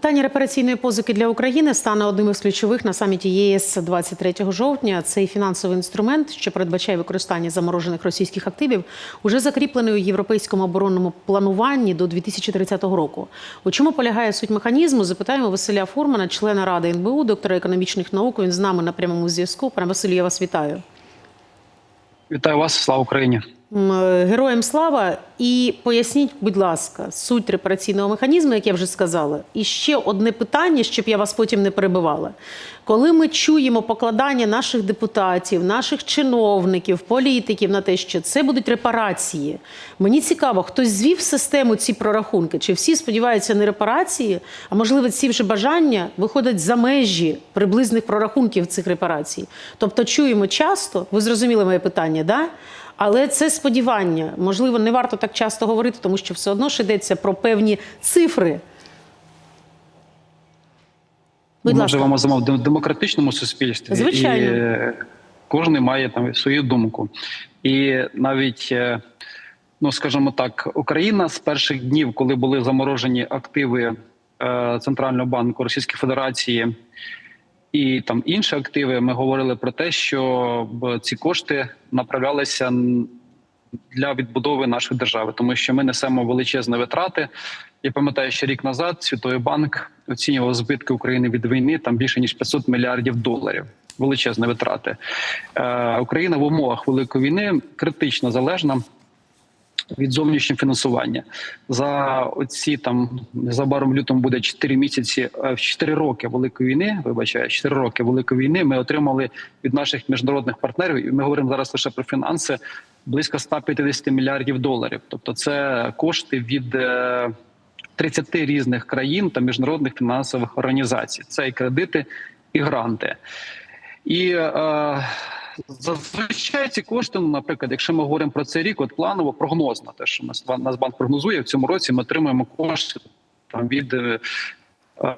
Питання репараційної позики для України стане одним із ключових на саміті ЄС 23 жовтня. Цей фінансовий інструмент, що передбачає використання заморожених російських активів, уже закріплений у європейському оборонному плануванні до 2030 року. У чому полягає суть механізму? Запитаємо Василя Фурмана, члена ради НБУ, доктора економічних наук. Він з нами на прямому зв'язку. Пане Василю, я вас вітаю. Вітаю вас, слава Україні. Е, Героям слава і поясніть, будь ласка, суть репараційного механізму, як я вже сказала. І ще одне питання, щоб я вас потім не перебивала. Коли ми чуємо покладання наших депутатів, наших чиновників, політиків на те, що це будуть репарації, мені цікаво, хтось звів систему ці прорахунки? Чи всі сподіваються на репарації? А можливо, ці вже бажання виходять за межі приблизних прорахунків цих репарацій? Тобто, чуємо часто, ви зрозуміли моє питання, да? Але це сподівання. Можливо, не варто так часто говорити, тому що все одно ж йдеться про певні цифри. Будь Ми ласка. живемо з вами в демократичному суспільстві, Звичайно. і е, кожен має там свою думку. І навіть, е, ну скажімо так, Україна з перших днів, коли були заморожені активи е, Центрального банку Російської Федерації і там інші активи, ми говорили про те, що ці кошти направлялися для відбудови нашої держави, тому що ми несемо величезні витрати. Я пам'ятаю, що рік назад Світовий банк оцінював збитки України від війни там більше ніж 500 мільярдів доларів. Величезні витрати. Е, Україна в умовах великої війни критично залежна від зовнішнього фінансування. За оці там незабаром лютому буде 4 місяці, е, 4 роки великої війни. Вибачаю, 4 роки великої війни. Ми отримали від наших міжнародних партнерів, і ми говоримо зараз лише про фінанси близько 150 мільярдів доларів. Тобто, це кошти від е, 30 різних країн та міжнародних фінансових організацій. Це і кредити, і гранти. І е, зазвичай ці кошти, ну, наприклад, якщо ми говоримо про цей рік, от планово прогнозно, те, що нас Нацбанк прогнозує в цьому році, ми отримаємо кошти там від. Е,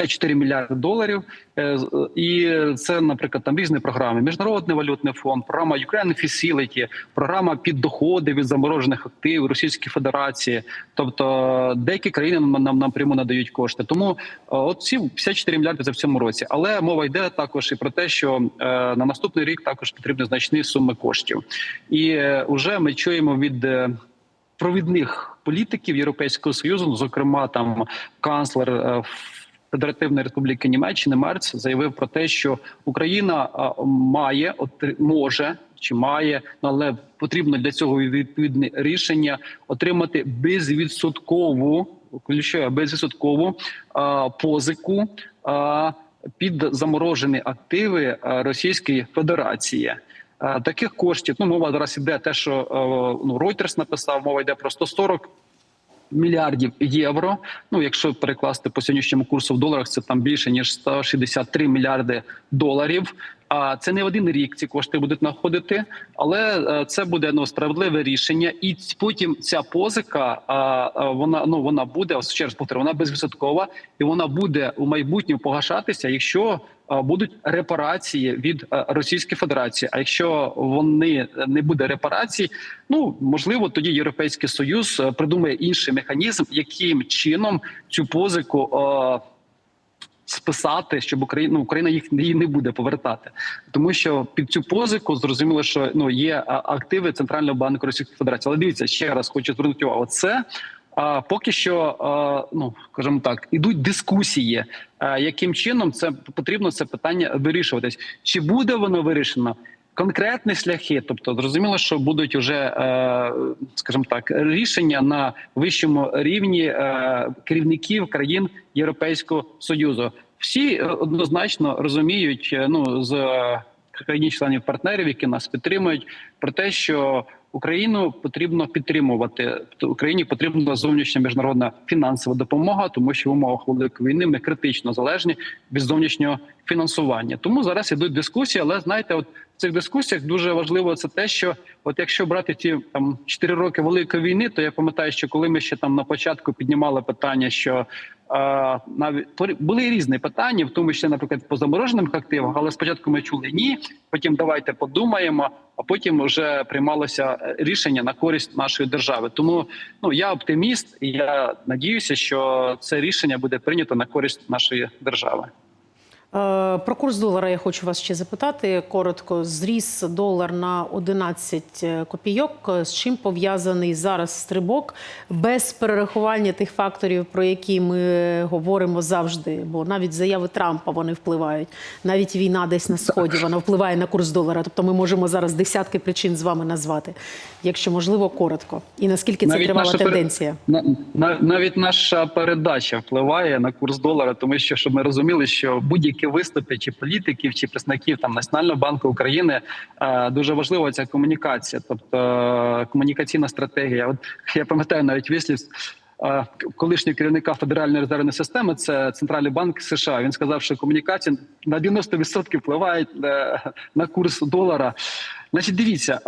е, 4 мільярди доларів, Е, і це, наприклад, там різні програми: Міжнародний валютний фонд, програма Ukraine Facility, програма під доходи від заморожених активів Російської Федерації. Тобто деякі країни нам, напряму надають кошти. Тому е, от ці 54 мільярди це в цьому році. Але мова йде також і про те, що е, на наступний рік також потрібні значні суми коштів, і вже ми чуємо від. провідних політиків Європейського союзу, ну, зокрема там канцлер е, Федеративної Республіки Німеччини Мерц заявив про те, що Україна має отри- може чи має, ну, але потрібно для цього відповідне рішення отримати безвідсоткову ключове безвідсоткову а, позику під заморожені активи Російської Федерації. Е, Таких коштів ну мова зараз іде те, що е, ну Reuters написав, мова йде про 140 мільярдів євро. Ну, якщо перекласти по сьогоднішньому курсу в доларах, це там більше ніж 163 мільярди доларів. А це не один рік ці кошти будуть знаходити, але е, це буде ну справедливе рішення, і потім ця позика вона ну вона буде ще раз повторю, вона безвідсоткова, і вона буде у майбутньому погашатися, якщо будуть репарації від е, Російської Федерації. А якщо вони не буде репарацій, ну можливо, тоді Європейський Союз е, придумає інший механізм, яким чином цю позику. Списати, щоб Україна ну, Україна їх не буде повертати, тому що під цю позику зрозуміло, що ну є активи центрального банку Російської Федерації. Але дивіться ще раз, хочу звернути увагу. Це а, поки що, а, ну скажімо так, ідуть дискусії, а, яким чином це потрібно це питання вирішуватись. Чи буде воно вирішено? Конкретні шляхи, тобто зрозуміло, що будуть уже, е, скажімо так, рішення на вищому рівні е, керівників країн Європейського союзу. Всі е, однозначно розуміють, ну з країн-членів партнерів, які нас підтримують, про те, що Україну потрібно підтримувати. Тобто Україні потрібна зовнішня міжнародна фінансова допомога, тому що в умовах великої війни ми критично залежні від зовнішнього фінансування. Тому зараз ідуть дискусії, але знаєте, от цих дискусіях дуже важливо це те, що от якщо брати ті там 4 роки великої війни, то я пам'ятаю, що коли ми ще там на початку піднімали питання, що навіть були різні питання, в тому числі, наприклад, по замороженим активам, але спочатку ми чули ні, потім давайте подумаємо, а потім вже приймалося е, рішення на користь нашої держави. Тому ну я оптиміст, і я надіюся, що це рішення буде прийнято на користь нашої держави. Е, Про курс долара я хочу вас ще запитати. Коротко, зріс долар на 11 копійок. З чим пов'язаний зараз стрибок без перерахування тих факторів, про які ми говоримо завжди? Бо навіть заяви Трампа вони впливають. Навіть війна десь на сході вона впливає на курс долара. Тобто ми можемо зараз десятки причин з вами назвати, якщо можливо, коротко. І наскільки це тривала наша пере- тенденція? На, на, навіть наша передача впливає на курс долара, тому що щоб ми розуміли, що будь-які виступи чи політиків, чи представників там Національного банку України е, дуже важлива ця комунікація, тобто е, комунікаційна стратегія. От я пам'ятаю навіть вислів. Колишнього керівника Федеральної резервної системи це центральний банк США. Він сказав, що комунікація на 90% впливає е, на курс долара. Значить, дивіться,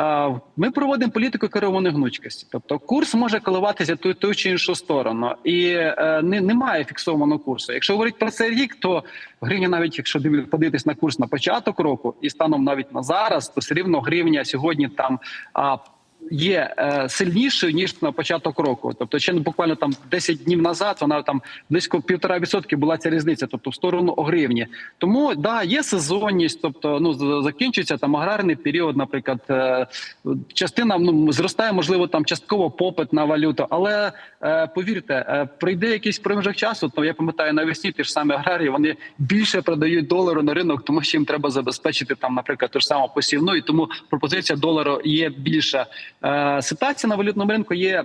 ми проводимо політику керованої гнучкості. Тобто курс може коливатися ту, ту чи іншу сторону, і е, не, немає фіксованого курсу. Якщо говорити про цей рік, то гривня, навіть якщо подивитись на курс на початок року і станом навіть на зараз, то все рівно гривня сьогодні там. Є е, сильнішою ніж на початок року, тобто ще буквально там 10 днів назад вона там близько півтора відсотки була ця різниця, тобто в сторону гривні. Тому да, є сезонність, тобто ну закінчується там аграрний період, наприклад, е, частина ну зростає, можливо, там частково попит на валюту, але е, повірте, прийде якийсь проміжок часу. То я пам'ятаю навесні ті ж самі аграрії, вони більше продають долару на ринок, тому що їм треба забезпечити там, наприклад, ту ж саму посівну, і тому пропозиція долару є більша. Е, ситуація на валютному ринку є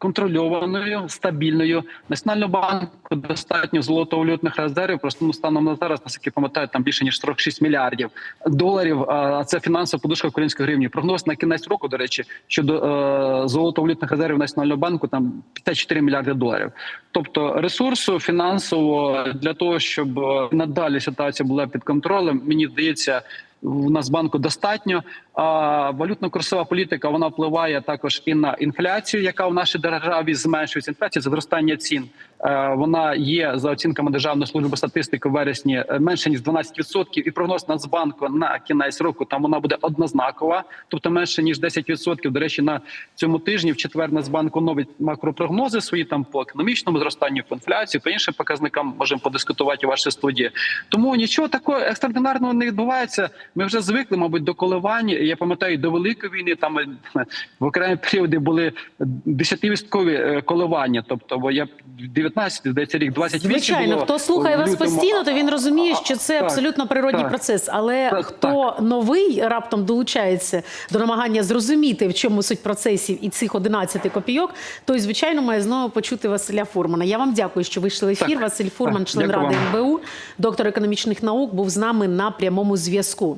контрольованою, стабільною. Національного банку достатньо золотовалютних резервів. Просто ну, станом на зараз, наскільки пам'ятаю, там більше ніж 46 мільярдів доларів. А це фінансова подушка української гривні. Прогноз на кінець року, до речі, щодо е, золотовалютних резервів Національного банку там 54 мільярди доларів. Тобто ресурсу фінансово для того, щоб е, надалі ситуація була під контролем, мені здається. В Нацбанку достатньо. Валютно-курсова політика вона впливає також і на інфляцію, яка в нашій державі зменшується. Інфляція це зростання цін. Е, Вона є за оцінками Державної служби статистики в вересні е, менше ніж 12%. І прогноз Нацбанку на кінець року там вона буде однознакова, тобто менше ніж 10%. До речі, на цьому тижні в четвер Нацбанк оновить макропрогнози свої там по економічному зростанню, по інфляції, по іншим показникам можемо подискутувати у вашій студії. Тому нічого такого екстраординарного не відбувається. Ми вже звикли, мабуть, до коливань. Я пам'ятаю, до великої війни там е, в окремі періоди були десятивісткові е, коливання. Тобто, бо я 19, здається, рік 28 Звичайно, було хто слухає вас постійно, то він розуміє, що це Так, абсолютно природній так. процес. Але Так, хто новий раптом долучається до намагання зрозуміти, в чому суть процесів і цих 11 копійок, той звичайно має знову почути Василя Фурмана. Я вам дякую, що вийшли в ефір. Так, Василь Фурман, так, член ради. МБУ, доктор економічних наук, був з нами на прямому зв'язку.